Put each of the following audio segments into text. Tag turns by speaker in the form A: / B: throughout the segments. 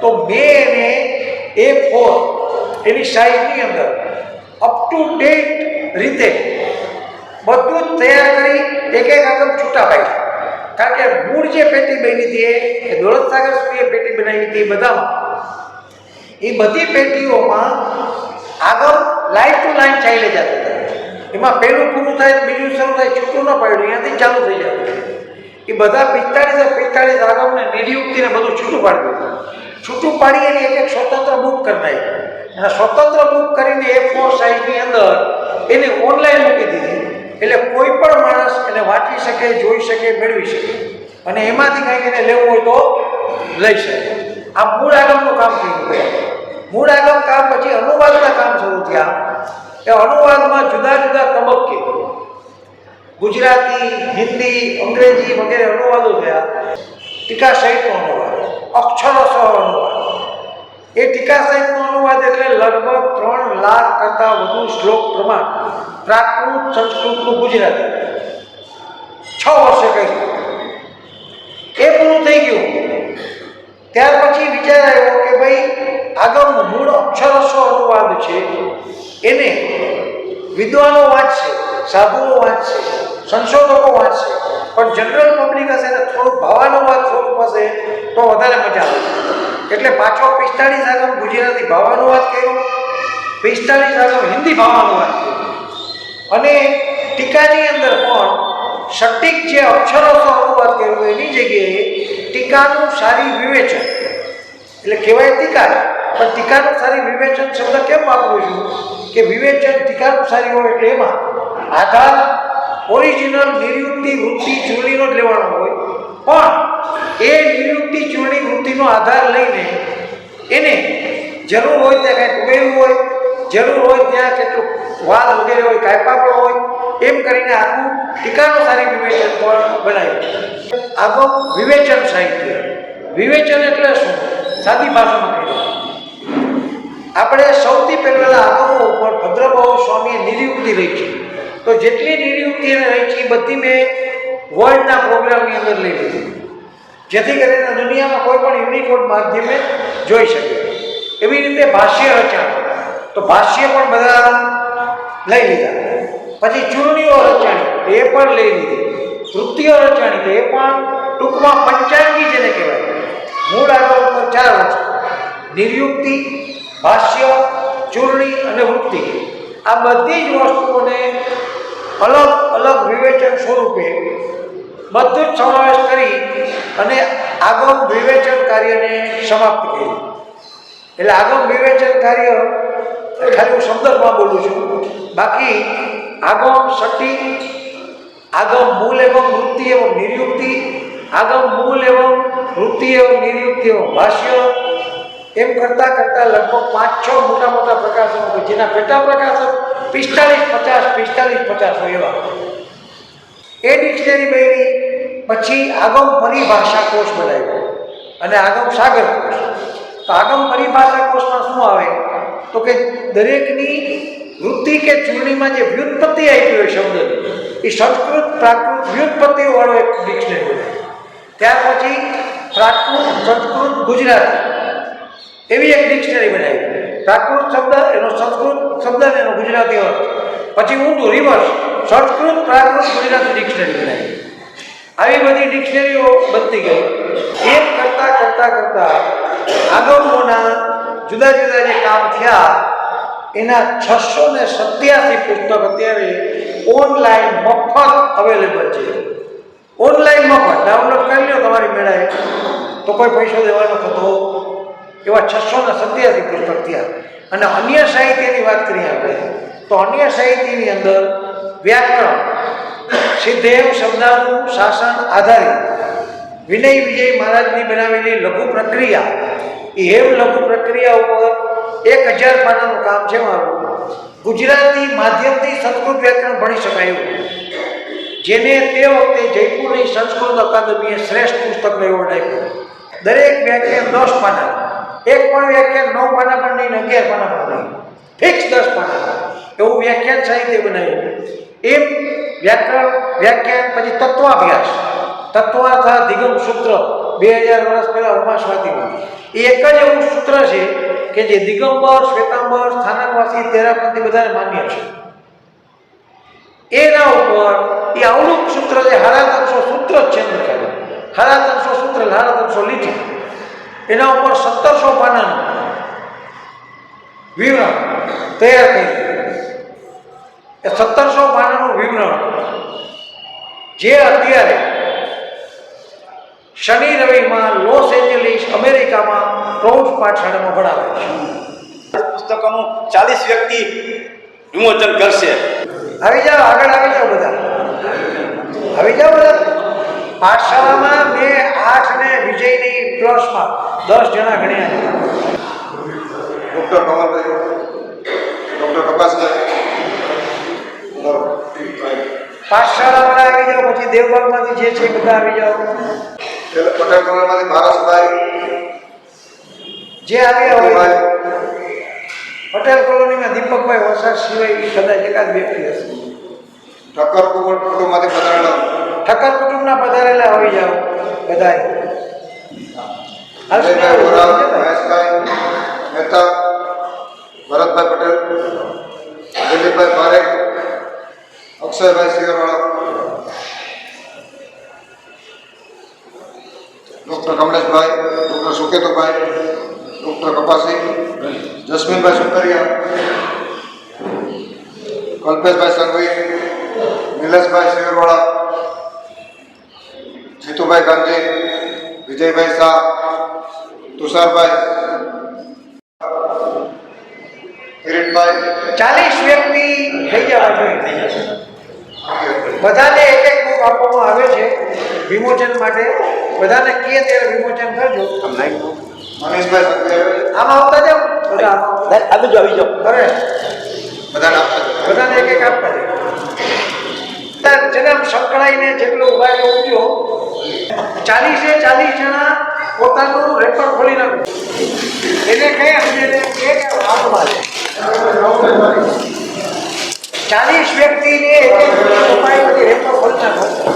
A: તો મેં એને એ ફોર એની સાઈઝની અંદર અપ ટુ ડેટ રીતે બધું જ તૈયાર કરી એક એક આગળ છૂટા પાડ્યા. કારણ કે મૂળ જે પેટી બની હતી એ દોલત સાગર સુધીએ પેટી બનાવી હતી બધામાં. એ બધી પેટીઓમાં આગળ લાઈન ટુ લાઈન ચાલી જતા હતા. એમાં પહેલું પૂરું થાય, બીજું શરૂ થાય, છૂટું ન પડ્યું, અહીંયાથી ચાલુ થઈ જતું એ બધા પિસ્તાળીસ પિસ્તાળીસ આગળને નિર્યુક્તિને બધું છૂટું પાડી દીધું છૂટું પાડી એની એક એક સ્વતંત્ર બુક કરી અને સ્વતંત્ર બુક કરીને એ ફોર સાઇઝની અંદર એને ઓનલાઈન મૂકી દીધી. એટલે કોઈ પણ માણસ એને વાંચી શકે, જોઈ શકે, મેળવી શકે. અને એમાંથી કંઈક એને લેવું હોય તો લઈ શકે. આ મૂળ આગમનું કામ થઈ ગયું. મૂળ આગમ કામ પછી અનુવાદના કામ શરૂ થયા. એ અનુવાદમાં જુદા જુદા તબક્કે ગુજરાતી, હિન્દી, અંગ્રેજી વગેરે અનુવાદો થયા. ટીકા સહિતનો અનુવાદ. અક્ષરશઃ અનુવાદ એ ટીકા અનુવાદ એટલે લગભગ ત્રણ લાખ કરતાં વધુ શ્લોક પ્રમાણ પ્રાકૃત સંસ્કૃતનું ગુજરાતી. છ વર્ષે કહ્યું. એ પૂરું થઈ ગયું. ત્યાર પછી વિચાર આવ્યો કે ભાઈ, આગળ મૂળ અક્ષરસો અનુવાદ છે. એને વિદ્વાનો વાંચશે, સાધુઓ વાંચશે, સંશોધકો વાંચશે. પણ જનરલ પબ્લિક હશે ને થોડુંક ભાવાનુવાદ સ્વરૂપ હશે તો વધારે મજા આવે. એટલે પાછો પિસ્તાળીસ આગમ ગુજરાતી ભાવાનુવાદ કર્યો પિસ્તાળીસ આગમ હિન્દી ભાવાનુવાદ કર્યો અને ટીકાની અંદર પણ સટીક જે અક્ષરો અનુવાદ કર્યો એની જગ્યાએ ટીકાનું સારી વિવેચન. એટલે કહેવાય ટીકા પણ ટીકાનું સારી વિવેચન શબ્દ કેમ વાપરું છું? કે વિવેચન ટીકાનું સારી હોય એટલે એમાં આધાર ઓરિજિનલ નિર્યુક્તિ વૃત્તિ ચૂંટણીનો જ લેવાનો હોય. પણ એ નિર્યુક્તિ ચૂંટણી વૃત્તિનો આધાર લઈને એને જરૂર હોય ત્યાં કંઈક ઉમેરવું હોય, જરૂર હોય ત્યાં કેટલું વાદ વગેરે હોય કાયપા પણ હોય, એમ કરીને આખું ટીકાનો સારી વિવેચન પણ બનાવ્યું. આગળ વિવેચન સાહિત્ય. વિવેચન એટલે શું? સાદી ભાષામાં કહી આપણે સૌથી પહેલાં આગમો ઉપર ભદ્રભાવ સ્વામીએ નિર્યુક્તિ રહી છે તો જેટલી એને રહી એ બધી મેં વર્લ્ડના પ્રોગ્રામની અંદર લઈ લીધી. જેથી કરીને દુનિયામાં કોઈ પણ યુનિકોડ માધ્યમે જોઈ શકે. એવી રીતે ભાષ્ય રચાણ. તો ભાષ્ય પણ બધા લઈ લીધા. પછી ચૂંટણીઓ રચાણી, એ પણ લઈ લીધી. વૃત્તિઓ રચાણી તો એ પણ ટૂંકમાં પંચાંગી જેને કહેવાય. મૂળ આગળ ઉપર ચાર વસ્તુ નિર્યુક્તિ, ભાષ્ય ચૂર્ણી અને વૃત્તિ. આ બધી જ વસ્તુઓને અલગ અલગ વિવેચન સ્વરૂપે બધું જ સમાવેશ કરી અને આગમ વિવેચન કાર્યને સમાપ્ત કર્યું. એટલે આગમ વિવેચન કાર્ય ખાલી હું સંદર્ભમાં બોલું છું. બાકી આગમ સટી, આગમ મૂલ એવં વૃત્તિ એવમ નિર્યુક્તિ, આગમ મૂલ એવમ વૃત્તિ એવમ નિર્યુક્તિ એવમ ભાષ્ય એમ કરતાં કરતાં લગભગ પાંચ, છ મોટા મોટા પ્રકાશનો હોય. જેના પેટા પ્રકાશક પિસ્તાલીસ પચાસ પિસ્તાલીસ પચાસ હોય એવા એ ડિક્શનરી બની પછી આગમ પરિભાષા કોષ બનાવ્યો. અને આગમ સાગર કોષ. તો આગમ પરિભાષા કોષમાં શું આવે? તો કે દરેકની વૃત્તિ કે ચૂંટણીમાં જે વ્યુત્પત્તિ આપી હોય શબ્દની, એ સંસ્કૃત, પ્રાકૃત વ્યુત્પત્તિવાળો એક ડિક્શનરી બનાવ્યો. ત્યાર પછી પ્રાકૃત, સંસ્કૃત, ગુજરાતી. એવી એક ડિક્શનરી બનાવી. પ્રાકૃત શબ્દ એનો સંસ્કૃત શબ્દ અને એનો ગુજરાતી અર્થ. પછી ઊંધું, રિવર્સ, સંસ્કૃત પ્રાકૃત ગુજરાતી ડિક્શનરી બનાવી. આવી બધી ડિક્શનરીઓ બનતી ગઈ. એક કરતાં કરતાં કરતાં આગળના જુદા જુદા જે કામ થયા, એના છસો ને સત્યાસી પુસ્તક અત્યારે ઓનલાઈન મફત અવેલેબલ છે. ઓનલાઈન મફત. ડાઉનલોડ કરી લો તમારી મેળાએ. તો કોઈ પૈસો દેવાનો થતો એવા છસો ને સત્યાસી પુસ્તક થયા. અને અન્ય સાહિત્યની વાત કરીએ આપણે, તો અન્ય સાહિત્યની અંદર વ્યાકરણ, સિદ્ધેવ શબ્દાનું શાસન આધારિત. વિનય વિજય મહારાજની બનાવેલી લઘુ પ્રક્રિયા, એ હેવ લઘુ પ્રક્રિયા ઉપર એક હજાર પાનાનું કામ છે મારું. ગુજરાતી માધ્યમથી સંસ્કૃત વ્યાકરણ ભણી શકાય જેને તે વખતે જયપુરની સંસ્કૃત અકાદમીએ શ્રેષ્ઠ પુસ્તકનો એવોર્ડ આપ્યો. દરેક વ્યાકરણ દસ પાના. એક પણ વ્યાખ્યાન નવ પાના પણ નહીં અગિયાર પાના પણ નહીં. ફિક્સ દસ પાના એવું વ્યાખ્યાન સાહિત્ય બનાવ્યું. એમ વ્યાકરણ, વ્યાખ્યાન, પછી તત્વાભ્યાસ. તત્વાર્થ દિગમ સૂત્ર બે હજાર વર્ષ પહેલાં ઉમાસ્વાતીમાં એક જ એવું સૂત્ર છે કે જે દિગંબર, શ્વેતાંબર, સ્થાનકવાસી તેરાપંથી બધાને માન્ય છે. એના ઉપર એ અવલુક સૂત્ર છે હારાતંશો સૂત્ર જ છે હારા ખાલી સૂત્ર હારા હારાતંશો લીટી. એના ઉપર સત્તરસો પાનાનું વિવરણ તૈયાર થઈ એ સત્તરસો પાનાનું વિવરણ જે અત્યારે શનિ રવિમાં લોસ એન્જલિસ અમેરિકામાં પ્રૌઢ પાઠશાળામાં ભણાવે છે.
B: પુસ્તકોનું ચાલીસ વ્યક્તિ વિમોચન કરશે.
A: આવી જાઓ આગળ આવી જાઓ બધા. આવી જાઓ બધા. પાઠશાળામાં મેં આઠ ને વિજયની પ્લસમાં દસ જણા ગણ્યા.
C: ડૉક્ટર કમલભાઈ ડૉક્ટર કપાસભાઈ
A: પાઠશાળાવાળા આવી જાઓ પછી દેવબાગમાંથી જે છે બધા આવી જાઓ.
C: પટેલ કમલમાંથી ભારતભાઈ
A: જે આવ્યા હોય પટેલ કોલોનીમાં દીપકભાઈ વરસાદ સિવાય કદાચ એકાદ વ્યક્તિ હશે.
C: ઠક્કર કુટુંબમાંથી પધારેલા.
A: ઠક્કર કુટુંબના પધારેલા હોઈ જાઓ બધાય.
C: Ajaybhai Vora Maheshbhai Mehta Bharatbhai Patel Dilipbhai Parekh Akshaybhai Singarwala doctor Kamleshbhai doctor Suketubhai doctor Kapasi Jasminbhai Sukariya Kalpeshbhai Sanghvi Nileshbhai Singarwala Jitubhai Gandhi Vijaybhai Shah Tusharbhai Kiritbhai.
A: ચાલીસ વ્યક્તિ થઈ જવા જોઈએ બધાને એક એક બુક આપવામાં આવે છે વિમોચન માટે. બધાને કે ત્યારે વિમોચન કરજો.
C: મનીષભાઈ
A: આમાં આવતા જાઓ. બધા
B: આવી જાઓ આવી જાઓ.
C: બધાને આપતા
A: બધાને એક એક આપતા જેને આમ સંકળાઈને જેટલો ઊભા ઉઠ્યો ચાલીસે ચાલીસ જણા પોતાનું રેકોર્ડ ખોલી નાખ્યું. એને કહે સમજે કે હાથમાં ચાલીસ વ્યક્તિને એક એક રેકોર્ડ ખોલી નાખો.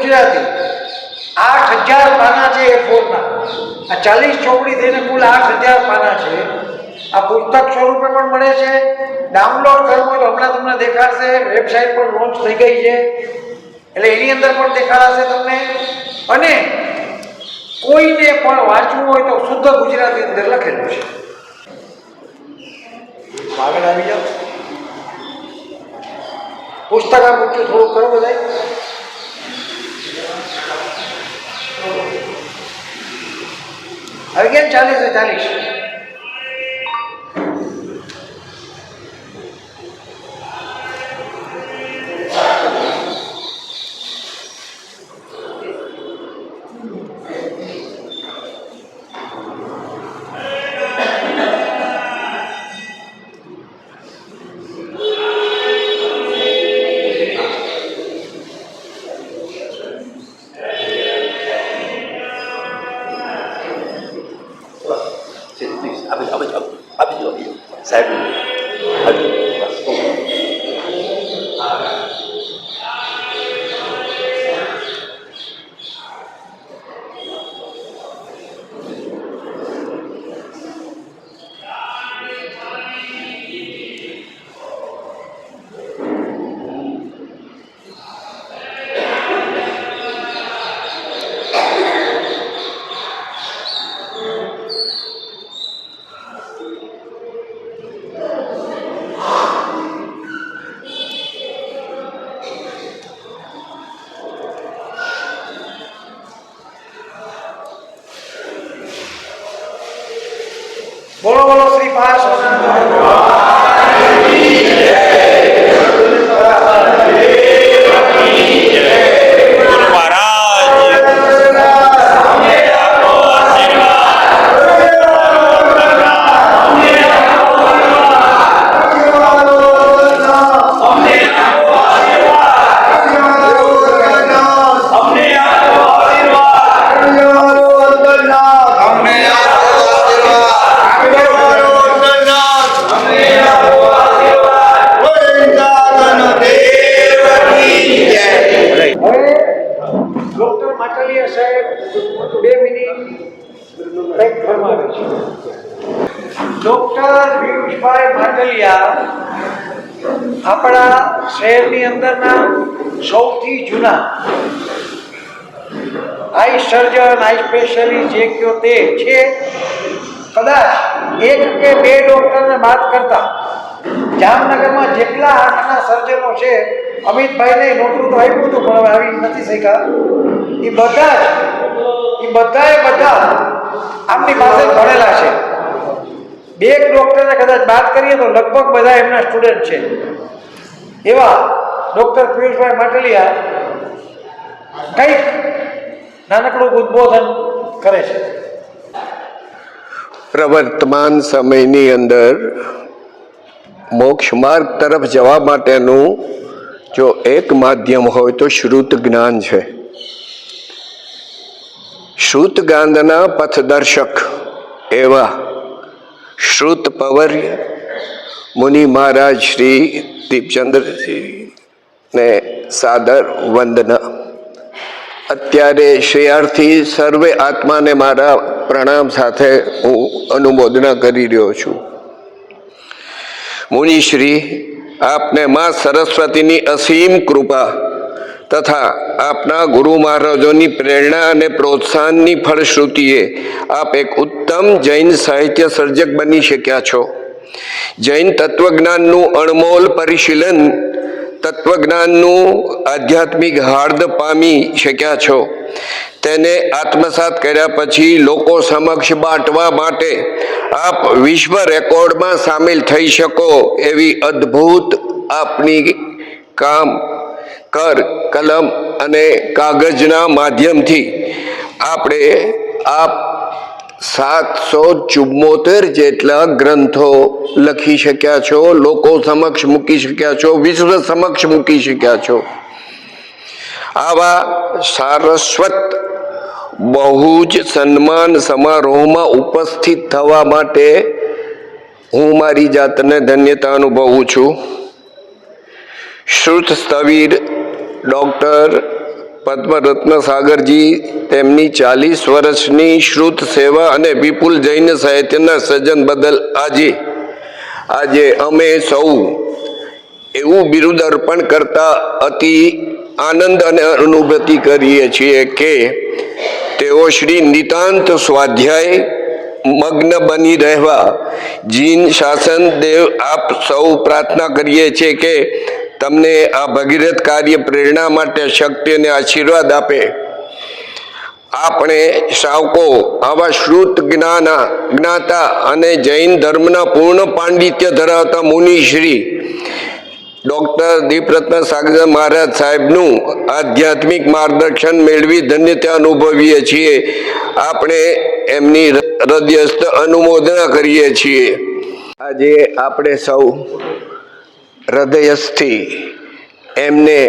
A: ગુજરાતી. આઠ હજાર પાના છે એ ફોરના. આ ચાલીસ ચોપડી થઈને કુલ આઠ હજાર પાના છે. આ પુસ્તક સ્વરૂપે પણ મળે છે. ડાઉનલોડ કરવું હોય તો હમણાં તમને દેખાડશે. વેબસાઇટ પર લોન્ચ થઈ ગઈ છે. એટલે એની અંદર પણ દેખાડાશે તમને. અને કોઈને પણ વાંચવું હોય તો શુદ્ધ ગુજરાતી અંદર લખેલું છે. આગળ આવી જાઓ. પુસ્તક આ મૂક્યું થોડું કરો બધાય હવે કેમ ચાલીસ ચાલીસ? ડોક્ટર પિયુષભાઈ માટલિયા આપણા શહેરની અંદરના સૌથી જૂના આઈ સર્જન, આઈ સ્પેશિયલિસ્ટ જે કયો તે છે, કદાચ એક કે બે ડોક્ટરને વાત કરતા જામનગરમાં જેટલા આંખના સર્જનો છે, અમિતભાઈને નોકરું તો આપ્યું હતું, પણ હવે આવી નથી શક્યા. એ બધા જ એ બધાએ બધા આમની પાસે ભણેલા છે. બે એક ડૉક્ટરને કદાચ વાત કરીએ તો લગભગ બધા એમના સ્ટુડન્ટ છે. એવા ડૉક્ટર પિયુષભાઈ માટલિયા કંઈક નાનકડું ઉદ્બોધન કરે છે.
D: પ્રવર્તમાન સમયની અંદર મોક્ષ માર્ગ તરફ જવા માટેનું જો એક માધ્યમ હોય તો શ્રુત જ્ઞાન છે. શ્રુત જ્ઞાનના પથદર્શક એવા શ્રુત પવર્ય મુનિ મહારાજ શ્રી દીપચંદ્રજીને સાદર વંદના. અત્યારે શ્રેયાર્થી સર્વે આત્માને મારા પ્રણામ સાથે હું અનુમોદના કરી રહ્યો છું. મુનિશ્રી, આપને માં સરસ્વતીની અસીમ કૃપા તથા આપના ગુરુ મહારાજોની પ્રેરણા અને પ્રોત્સાહનની ફળશ્રુતિએ આપ એક ઉત્તમ જૈન સાહિત્ય સર્જક બની શક્યા છો. જૈન તત્વજ્ઞાનનું અણમોલ પરિશીલન, તત્વજ્ઞાનનું આધ્યાત્મિક હાર્દ પામી શક્યા છો. તેને આત્મસાત કર્યા પછી લોકો સમક્ષ બાંટવા માટે આપ વિશ્વ રેકોર્ડમાં સામેલ થઈ શકો એવી અદ્ભુત આપની કામ કર, કલમ અને કાગજના માધ્યમથી આપણે આપ સાતસો ચુમ્મોતેર જેટલા ગ્રંથો લખી શક્યા છો, લોકો સમક્ષ મૂકી શક્યા છો, વિશ્વ સમક્ષ મૂકી શક્યા છો. આવા સારસ્વત, બહુ જ સન્માન સમારોહમાં ઉપસ્થિત થવા માટે હું મારી જાતને ધન્યતા અનુભવું છું. શ્રુત સ્થવીર ડૉક્ટર પદ્મરત્ન સાગરજી તેમની ચાલીસ વર્ષની શ્રુત સેવા અને વિપુલ જૈન સાહિત્યના સર્જન બદલ આજે આજે અમે સૌ એવું બિરુદ અર્પણ કરતા અતિ આનંદ અને અનુભૂતિ કરીએ છીએ કે તેઓ શ્રી નિતાંત સ્વાધ્યાય મગ્ન બની રહેવા, જીન શાસન દેવ આપ સૌ પ્રાર્થના કરીએ છીએ કે તમને આ ભગીરથ કાર્ય પ્રેરણા માટે શક્તિ અને આશીર્વાદ આપે. આપણે શાવકો આવા શ્રુત જ્ઞાના, જ્ઞાતા અને જૈન ધર્મના પૂર્ણ પાંડિત્ય ધરાવતા મુનિશ્રી ડૉક્ટર દીપરત્ન સાગર મહારાજ સાહેબનું આધ્યાત્મિક માર્ગદર્શન મેળવી ધન્યતા અનુભવીએ છીએ. આપણે એમની હૃદયસ્થ અનુમોદના કરીએ છીએ. આજે આપણે સૌ હૃદયસ્થથી એમને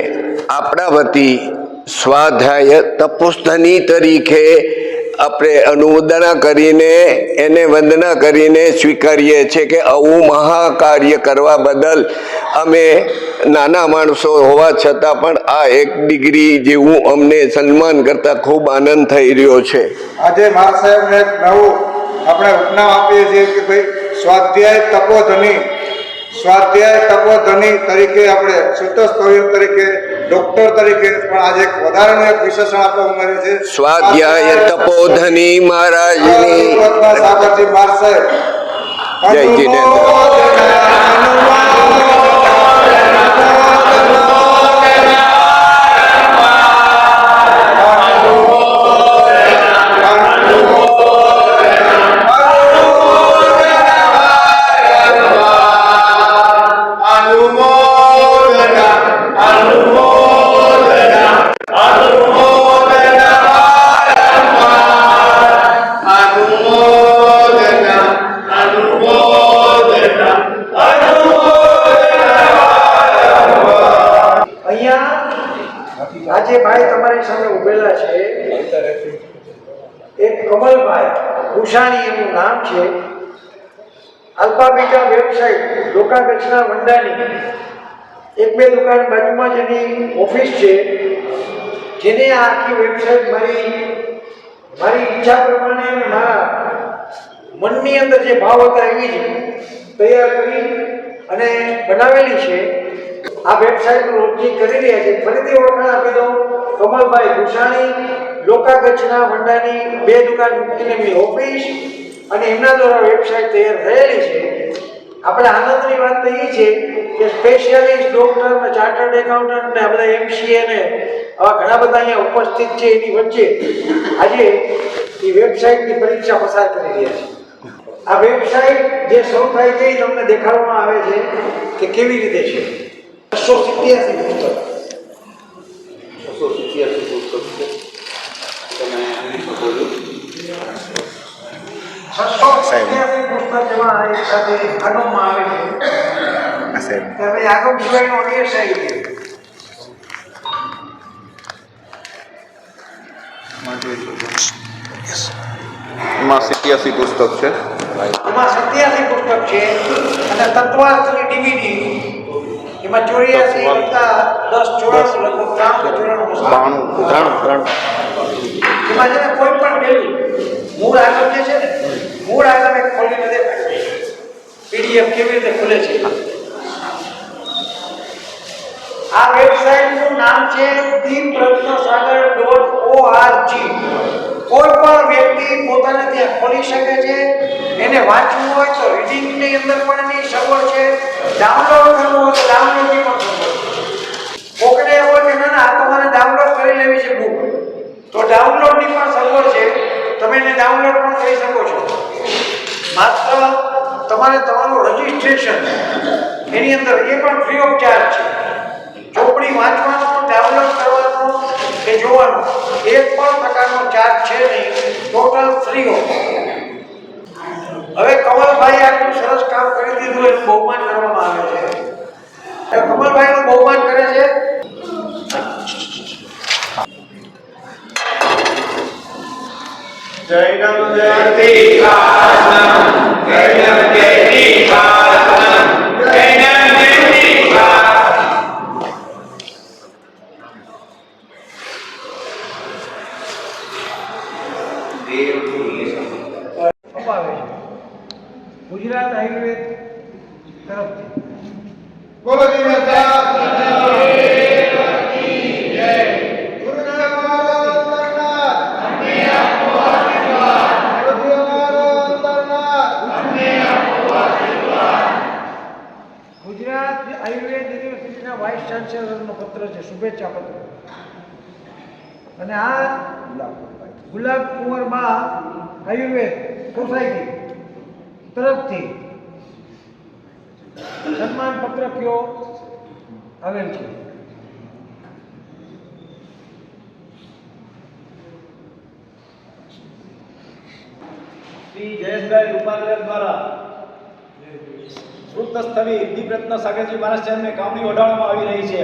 D: આપણા વતી સ્વાધ્યાય તપોસ્થની તરીકે આપણે અનુમોદના કરીને, એને વંદના કરીને સ્વીકારીએ છીએ કે આવું મહાકાર્ય કરવા બદલ અમે નાના માણસો હોવા છતાં પણ આ એક ડિગ્રી જેવું અમને સન્માન કરતા ખૂબ આનંદ થઈ રહ્યો છે.
C: આજે મહારાજ સાહેબને એક આપીએ છીએ કે ભાઈ સ્વાધ્યાય તપોધની સ્વાધ્યાય તપોધની તરીકે આપણે સૂતસ્તવ્ય તરીકે ડોક્ટર તરીકે પણ આજે એક વધારાનું એક વિશેષણ આપણે ઉમેર્યું છે.
D: સ્વાધ્યાય તપોધની મહારાજની
C: સાગરજી સાહેબ.
D: જય જીનેન્દ્ર.
A: છે. અલ્પાબીટા વેબસાઇટ લોકાગચ્છના વંડાની એક બે દુકાન બાજુમાં જ એની ઓફિસ છે. જેને આ આખી વેબસાઇટ મારી મારી ઈચ્છા પ્રમાણે મારા મનની અંદર જે ભાવ હતા એવી જ તૈયાર કરી અને બનાવેલી છે. આ વેબસાઇટનું રોજની કરી રહ્યા છે, ફરીથી ઓળખાણ આપી દઉં. કમલભાઈ ભૂષાણી લોકાગચ્છના વંડાની બે દુકાન મૂકીને ઓફિસ અને એમના દ્વારા વેબસાઇટ તૈયાર થયેલી છે. આપણે આનંદની વાત તો એ છે કે સ્પેશિયાલિસ્ટ ડોક્ટર ને ચાર્ટર્ડ એકાઉન્ટન્ટ ને આ બધા એમસીએ ને આવા ઘણા બધા અહીંયા ઉપસ્થિત છે એની વચ્ચે. આજે એ વેબસાઇટની પરીક્ષા પસાર કરી રહ્યા છે. આ વેબસાઇટ જે શરૂ થાય છે એ તમને દેખાડવામાં આવે છે કે કેવી રીતે છે. બસો સિત્યાસી પુસ્તક
B: બસો સિત્યાસી પુસ્તક છે તમે ઇંગ્લિશમાં બોલો
A: છસો સિત્યાસી પુસ્તક એમાં એક સાથે આગમમાં આવે છે ત્યારે પછી આગમ સિવાયનો અન્ય સાહિત્ય
C: એમાં સિત્યાસી પુસ્તક છે.
A: એમાં સત્યાસી પુસ્તક છે અને તત્વાર્થની ડીવીડી એમાં ચોર્યાસી દસ ચોરાણું લગભગ ત્રાણું ચોરાણું
C: બાણું ત્રાણું ત્રાણું.
A: એમાં છે ને કોઈ પણ પેલું મૂળ આગળ જે છે મૂળ આ તમે ખોલીને દેખાય. પીડીએફ કેવી રીતે ખુલે છે? આ વેબસાઇટનું નામ છે ઓઆરજી કોઈ પણ વ્યક્તિ પોતાને ત્યાં ખોલી શકે છે, એને વાંચવું હોય તો રીડિંગની અંદર પણ એની સગવડ છે. ડાઉનલોડ કરવું હોય તો ડાઉનલોડની પણ સગવડ કોકડે એવું કે ના ના, આ તો મને ડાઉનલોડ કરી લેવી છે બુક તો ડાઉનલોડની પણ સગવડ છે. તમે એને ડાઉનલોડ પણ કરી શકો છો. માત્ર તમારે તમારું રજીસ્ટ્રેશન એની અંદર એ પણ ફ્રી ઓફ ચાર્જ છે. ચોપડી વાંચવાનું ડાઉનલોડ કરવાનું કે જોવાનું એક પણ પ્રકારનો ચાર્જ છે નહીં. ટોટલ ફ્રી ઓફ હવે કમલભાઈ આટલું સરસ કામ કરી દીધું એનું બહુમાન કરવામાં આવે છે. કમલભાઈનું બહુમાન કરે છે. અપાવે આવેલ છે
E: શ્રી જયેશભાઈ રૂપાગ્રહ દ્વારા વૃત્ત સ્થવી દીપરત્ન સાગરજી મહારાજ સાહેબને કામણી ઓઢાડવામાં આવી રહી છે.